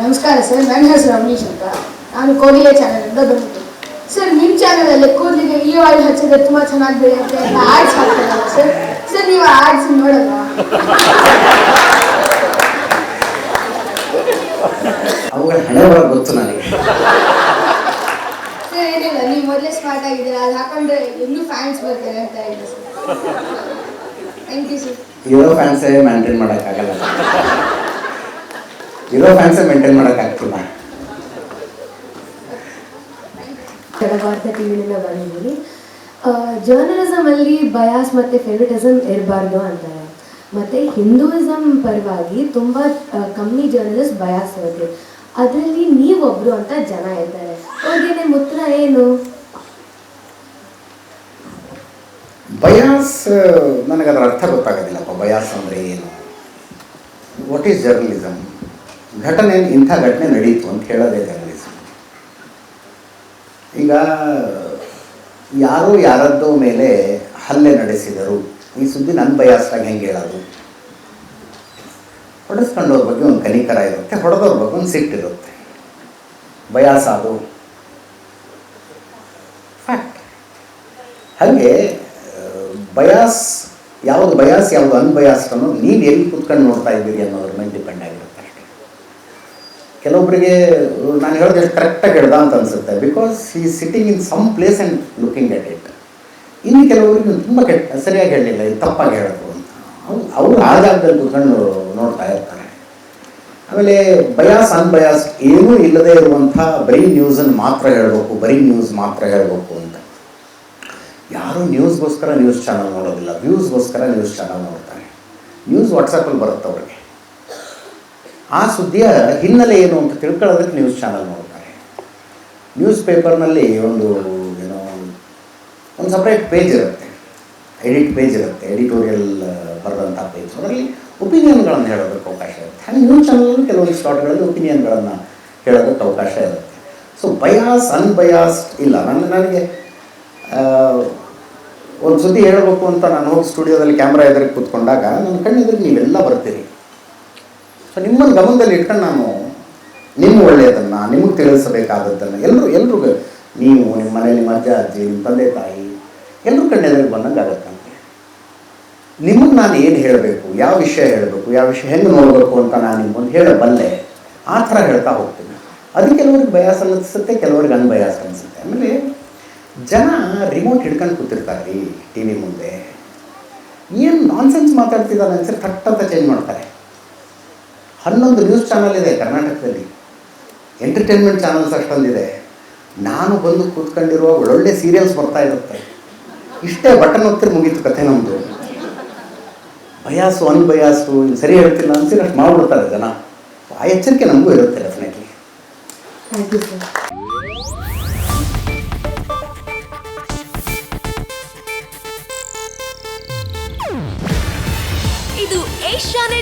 ನಮಸ್ಕಾರ ಸರ್ ನನ್ನ ಹೆಸರು ರಮಣೀಶ್ ಅಂತ. ನಾನು ಕೋಗಿಲೆ ಚಾನಲಿಂದ ಬಂದಿದ್ದು. ಸರ್ ನಿಮ್ಮ ಚಾನಲಲ್ಲಿ ಕೂದಲಿಗೆ ಈ ಆಯಿಲ್ ಹಚ್ಚಿದ್ರೆ ತುಂಬ ಚೆನ್ನಾಗಿ ಬೆಳೆಯುತ್ತೆ ಅಂತ ಆಡ್ಸ್ ಹಾಕ್ತಾರಲ್ಲ ಸರ್. ಸರ್ ನೀವು ಆಡ್ಸ್ ನೋಡಲ್ಲ ಅವುಗಳ ಹಣೆ ಗೊತ್ತು ನನಗೆ. ಸರ್ ಏನಿಲ್ಲ ನೀವು ಮೊದಲೇ ಸ್ಮಾರ್ಟ್ ಆಗಿದ್ದೀರಾ? ಅದು ಹಾಕೊಂಡ್ರೆ ಇನ್ನೂ ಫ್ಯಾನ್ಸ್ ಬರ್ತಾರೆ ಅಂತ ಹೇಳಿ ಸರ್. ಥ್ಯಾಂಕ್ ಯು ಸರ್ ಇರೋ ಫ್ಯಾನ್ಸೇ ಮೇಂಟೈನ್ ಮಾಡೋಕ್ಕಾಗಲ್ಲ ಇರೋ ಫ್ಯಾನ್ಸೇ ಮೇಂಟೈನ್ ಮಾಡೋಕ್ಕಾಗ್ತಿಲ್ಲ ಭಾರತ ಟಿವಿನಿಂದ ಬಂದಿದ್ದೀನಿ ಜರ್ನಲಿಸಮ್ ಅಲ್ಲಿ ಬಯಾಸ್ ಮತ್ತೆ ಫೇವರಿಟಿಸಮ್ ಇರಬಾರ್ದು ಅಂತಾರೆ ಮತ್ತೆ ಹಿಂದೂಯಿಸಮ್ ಪರವಾಗಿ ತುಂಬಾ ಕಮ್ಮಿ ಜರ್ನಲಿಸ್ಟ್ ಬಯಾಸ್ ಇರುತ್ತೆ. ಅದರಲ್ಲಿ ನೀವೊಬ್ರು ಅಂತ ಜನ ಇದ್ದಾರೆ. ಅವ್ರಿಗೆ ನಿಮ್ಮ ಉತ್ತರ ಏನು? ಬಯಾಸ್ ನನಗೆ ಅದರ ಅರ್ಥ ಗೊತ್ತಾಗೋದಿಲ್ಲಪ್ಪ. ಬಯಾಸ್ ಅಂದರೆ ಏನು? ವಾಟ್ ಈಸ್ ಜರ್ನಲಿಸಮ್ ಘಟನೆ, ಇಂಥ ಘಟನೆ ನಡೀತು ಅಂತ ಹೇಳೋದೇ ಜರ್ನಲಿಸಮ್ ಈಗ ಯಾರೋ ಯಾರದ್ದೋ ಮೇಲೆ ಹಲ್ಲೆ ನಡೆಸಿದರು. ಈ ಸುದ್ದಿ ನನ್ನ ಬಯಾಸ್ಟಾಗಿ ಹೆಂಗೆ ಹೇಳೋದು? ಹೊಡೆಸ್ಕೊಂಡವ್ರ ಬಗ್ಗೆ ಒಂದು ಕನಿಕರ ಇರುತ್ತೆ ಹೊಡೆದವ್ರ ಬಗ್ಗೆ ಒಂದು ಸಿಟ್ಟಿರುತ್ತೆ ಬಯಾಸ ಅದು ಫ್ಯಾಕ್ಟ್ ಹಾಗೆ ಬಯಾಸ್ ಯಾವುದು ಬಯಾಸ್ ಯಾವುದು ಅನ್ಬಯಾಸ್ ಅನ್ನೋದು ನೀವು ಎಲ್ಲಿ ಕುತ್ಕೊಂಡು ನೋಡ್ತಾ ಇದ್ದೀರಿ ಅನ್ನೋದ್ರ ಮೇಲೆ ಕೆಲವೊಬ್ಬರಿಗೆ ನಾನು ಹೇಳೋದು ಕರೆಕ್ಟಾಗಿ ಹೇಳ್ದ ಅಂತ ಅನಿಸುತ್ತೆ. ಬಿಕಾಸ್ ಈ sitting in some place and looking at it ಇನ್ನು ಕೆಲವೊಬ್ಬರಿಗೆ ತುಂಬ ಕೆಟ್ಟ, ಸರಿಯಾಗಿ ಹೇಳಲಿಲ್ಲ, ಇದು ತಪ್ಪಾಗಿ ಹೇಳೋದು ಅಂತ. ಅವ್ರು, ಅವರು ಆ ಜಾಗದಲ್ಲಿ ಕುತ್ಕೊಂಡು ನೋಡ್ತಾ ಇರ್ತಾರೆ. ಆಮೇಲೆ ಬಯಾಸ್ ಅನ್ಬಯಾಸ್ ಏನೂ ಇಲ್ಲದೆ ಇರುವಂಥ ಬರೀ ನ್ಯೂಸನ್ನು ಮಾತ್ರ ಹೇಳಬೇಕು, ಬರೀ ನ್ಯೂಸ್ ಮಾತ್ರ ಹೇಳಬೇಕು ಅಂತ. ಯಾರೂ ನ್ಯೂಸ್ಗೋಸ್ಕರ ನ್ಯೂಸ್ ಚಾನಲ್ ನೋಡೋದಿಲ್ಲ. ವ್ಯೂಸ್ಗೋಸ್ಕರ ನ್ಯೂಸ್ ಚಾನಲ್ ನೋಡ್ತಾರೆ. ನ್ಯೂಸ್ ವಾಟ್ಸಪ್ಪಲ್ಲಿ ಬರುತ್ತೆ ಅವ್ರಿಗೆ. ಆ ಸುದ್ದಿಯ ಹಿನ್ನೆಲೆ ಏನು ಅಂತ ತಿಳ್ಕೊಳ್ಳೋದಕ್ಕೆ ನ್ಯೂಸ್ ಚಾನಲ್ ನೋಡ್ತಾರೆ. ನ್ಯೂಸ್ ಪೇಪರ್ನಲ್ಲಿ ಒಂದು ಏನೋ ಒಂದು ಸಪ್ರೇಟ್ ಪೇಜ್ ಇರುತ್ತೆ. ಎಡಿಟ್ ಪೇಜ್ ಇರುತ್ತೆ ಎಡಿಟೋರಿಯಲ್ ಬರೆದಂಥ ಪೇಜ್ ಅದರಲ್ಲಿ ಒಪಿನಿಯನ್ಗಳನ್ನು ಹೇಳೋದಕ್ಕೆ ಅವಕಾಶ ಇರುತ್ತೆ. ಹಾಗೆ ನ್ಯೂಸ್ ಚಾನಲಲ್ಲೂ ಕೆಲವೊಂದು ಸ್ಟಾಟ್ಗಳಲ್ಲಿ ಒಪಿನಿಯನ್ಗಳನ್ನು ಹೇಳೋದಕ್ಕೆ ಅವಕಾಶ ಇರುತ್ತೆ. ಸೊ ಬಯಾಸ್ ಅನ್ಬಯಾಸ್ಡ್ ಇಲ್ಲ. ನನ್ನ, ನನಗೆ ಒಂದು ಸುದ್ದಿ ಹೇಳಬೇಕು ಅಂತ ನಾನು ಹೋಗಿ ಸ್ಟುಡಿಯೋದಲ್ಲಿ ಕ್ಯಾಮ್ರಾ ಎದುರಿಗೆ ಕೂತ್ಕೊಂಡಾಗ ನನ್ನ ಕಣ್ಣೆದುರಿಗೆ ನೀವೆಲ್ಲ ಬರ್ತೀರಿ. ಸೊ ನಿಮ್ಮನ್ನು ಗಮನದಲ್ಲಿ ಇಟ್ಕೊಂಡು ನಾನು ನಿಮ್ಮ ಒಳ್ಳೆಯದನ್ನು, ನಿಮಗೆ ತಿಳಿಸಬೇಕಾದದ್ದನ್ನು ಎಲ್ಲರೂ ಎಲ್ರಿಗೂ ನೀವು ನಿಮ್ಮ ಮನೇಲಿ ನಿಮ್ಮ ಅಜ್ಜ, ಅಜ್ಜಿ, ನಿಮ್ಮ ತಂದೆ, ತಾಯಿ ಎಲ್ಲರೂ ಕಣ್ಣೆದುರಿಗೆ ಬಂದಂಗೆ ಆಗುತ್ತೆ ನಿಮಗೆ ನಾನು ಏನು ಹೇಳಬೇಕು, ಯಾವ ವಿಷಯ ಹೇಳಬೇಕು, ಯಾವ ವಿಷಯ ಹೆಂಗೆ ನೋಡಬೇಕು ಅಂತ ನಾನು ನಿಮ್ಮೊಂದು ಹೇಳಬಲ್ಲೆ ಆ ಥರ ಹೇಳ್ತಾ ಹೋಗ್ತೀನಿ. ಅದು ಕೆಲವ್ರಿಗೆ ಬಯಾಸ್ ಅನಿಸುತ್ತೆ ಕೆಲವ್ರಿಗೆ ಅನ್ಬಯಾಸ್ ಅನಿಸುತ್ತೆ ಆಮೇಲೆ ಜನ ರಿಮೋಟ್ ಹಿಡ್ಕೊಂಡು ಕೂತಿರ್ತಾರೆ ರೀ ಟಿ ವಿ ಮುಂದೆ. ಏನು ನಾನ್ಸೆನ್ಸ್ ಮಾತಾಡ್ತಿದ್ದಾರೆ ಅನ್ಸರಿ ಥಟ್ ಅಂತ ಚೇಂಜ್ ಮಾಡ್ತಾರೆ. ಹನ್ನೊಂದು ನ್ಯೂಸ್ ಚಾನಲ್ ಇದೆ ಕರ್ನಾಟಕದಲ್ಲಿ. ಎಂಟರ್ಟೈನ್ಮೆಂಟ್ ಚಾನಲ್ಸ್ ಅಷ್ಟೊಂದಿದೆ. ನಾನು ಬಂದು ಕೂತ್ಕೊಂಡಿರುವ ಒಳ್ಳೊಳ್ಳೆ ಸೀರಿಯಲ್ಸ್ ಬರ್ತಾ ಇರುತ್ತೆ. ಇಷ್ಟೇ ಬಟನ್ ಒತ್ತಿರಿ ಮುಗೀತು ಕಥೆ ನಮ್ಮದು ಬಯಾಸು ಅನ್ಬಯಾಸು ಇನ್ನು ಸರಿ ಹೇಳ್ತಿಲ್ಲ ಅನ್ಸಿದ್ರೆ ಅಷ್ಟು ಮಾಡ್ಬಿಡ್ತಾರೆ ಜನ. ಆ ಎಚ್ಚರಿಕೆ ನಮಗೂ ಇರುತ್ತೆ ಡೆಫಿನೆಟ್ಲಿ ಥ್ಯಾಂಕ್ ಯು ಸರ್ ಇದು ಏಷ್ಯಾನೆಟ್